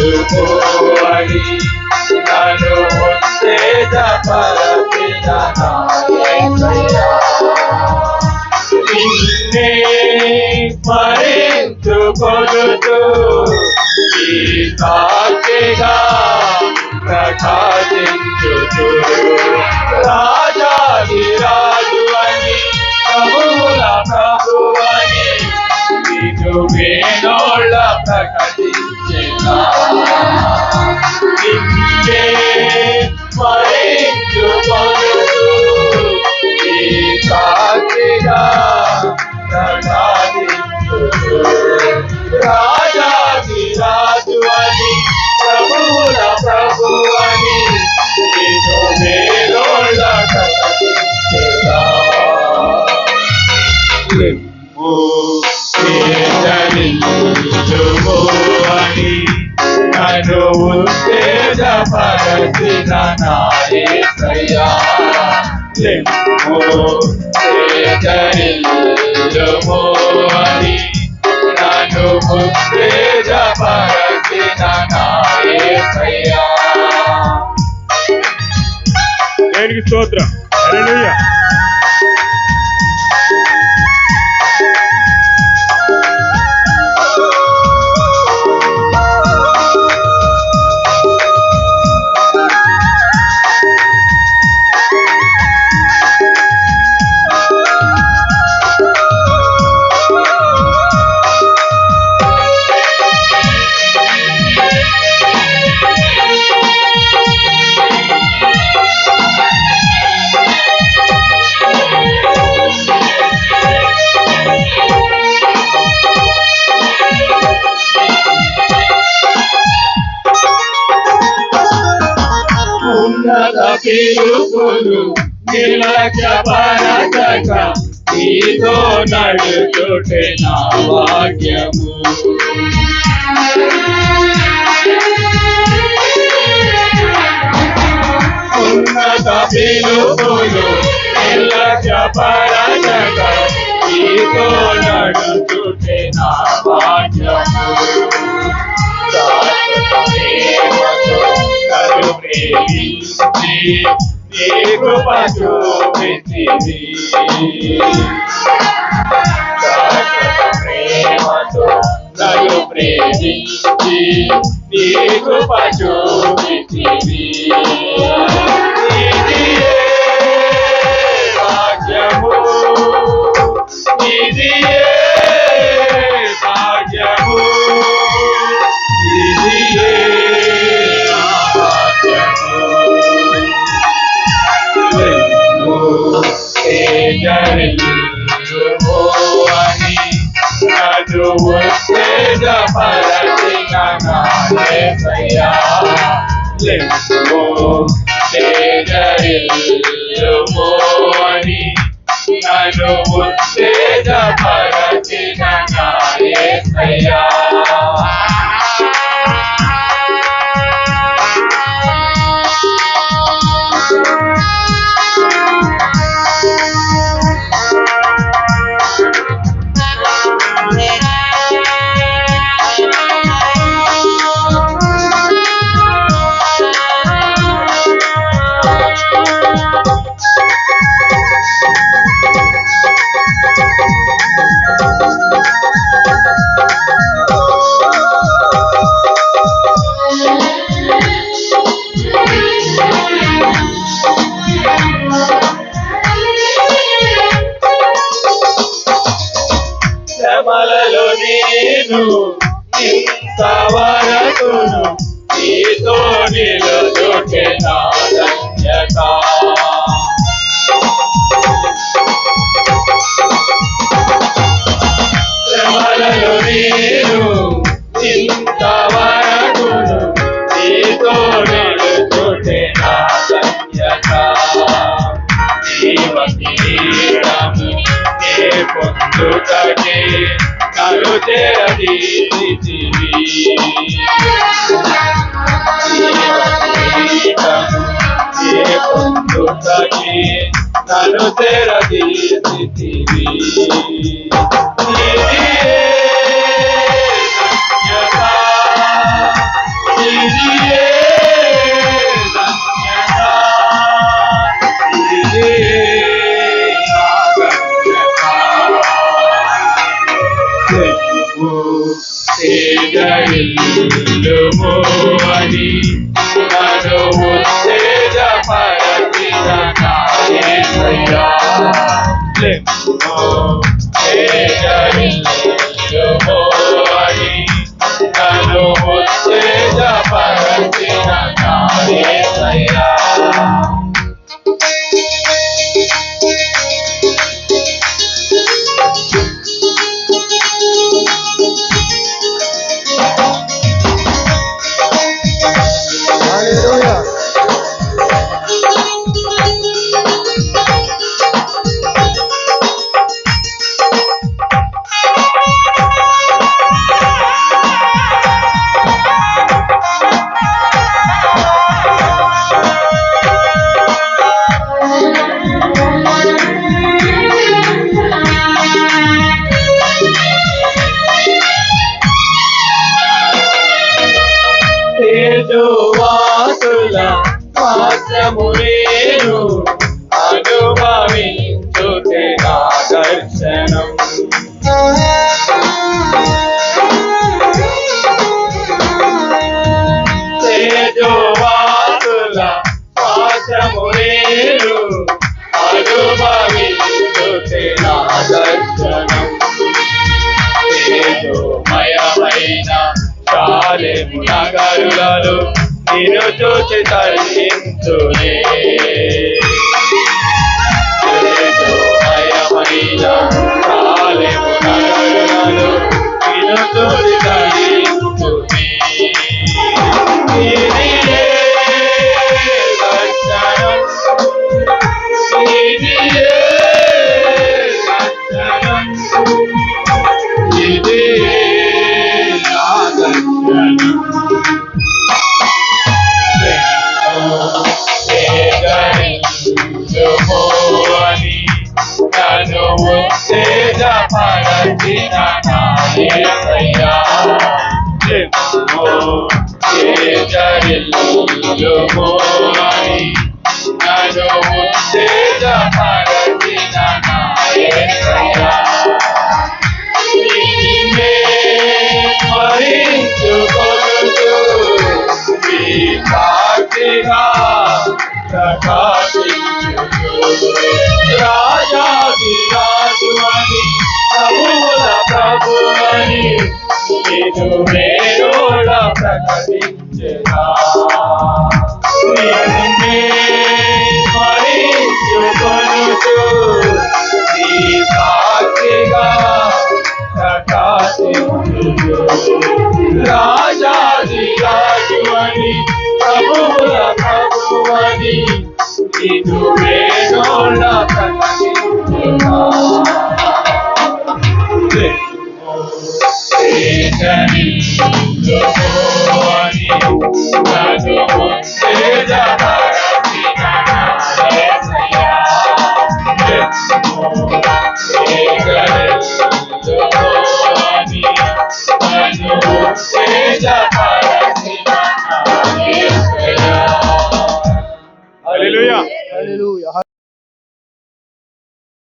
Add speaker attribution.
Speaker 1: అని నన్ను ఉత్తేజపరచిన నాయకయ్యా నిన్నే స్మరించుకొనుతూ ఈ సాక్షిగా ప్రకాశించుతూ రాజాది రాజు అని ప్రభువుల ప్రభువని నిన్ను లెమ్ము చేతనిల్లుము అని నన్ను ఉత్తేజపరచిన నాయకయ్యా
Speaker 2: దేవునికి స్తోత్రం హల్లెలూయా
Speaker 1: ఉన్నత పిలుపులు నిర్లక్ష్యపరచక నీతో నడుచుటే నా భాగ్యము. ఉన్నత పిలుపులు నిర్లక్ష్యపరచక నీతో నడుచుటే నా భాగ్యము. నీకు చూపించింది ప్రేమతో నన్ను ప్రేమించి నీకు చూపించింది ఇదియే ఉత్తేజపరచిన నాయకయ్యా లెమ్మో తేజరిల్లుమో అని నన్ను ఉత్తేజపరచిన నాయకయ్యా నేను আদি পৃথিবী তাকে তানো তেরা দিয়ে পৃথিবী నిన్ను చూచి దర్శించునే ఉత్తేజపరచిన నాయసయ్యా ఉత్తేజరిల్లుమోని నన్ను ఉత్తేజపరచిన నాయసయ్యా ప్రకాశించు Thank you. love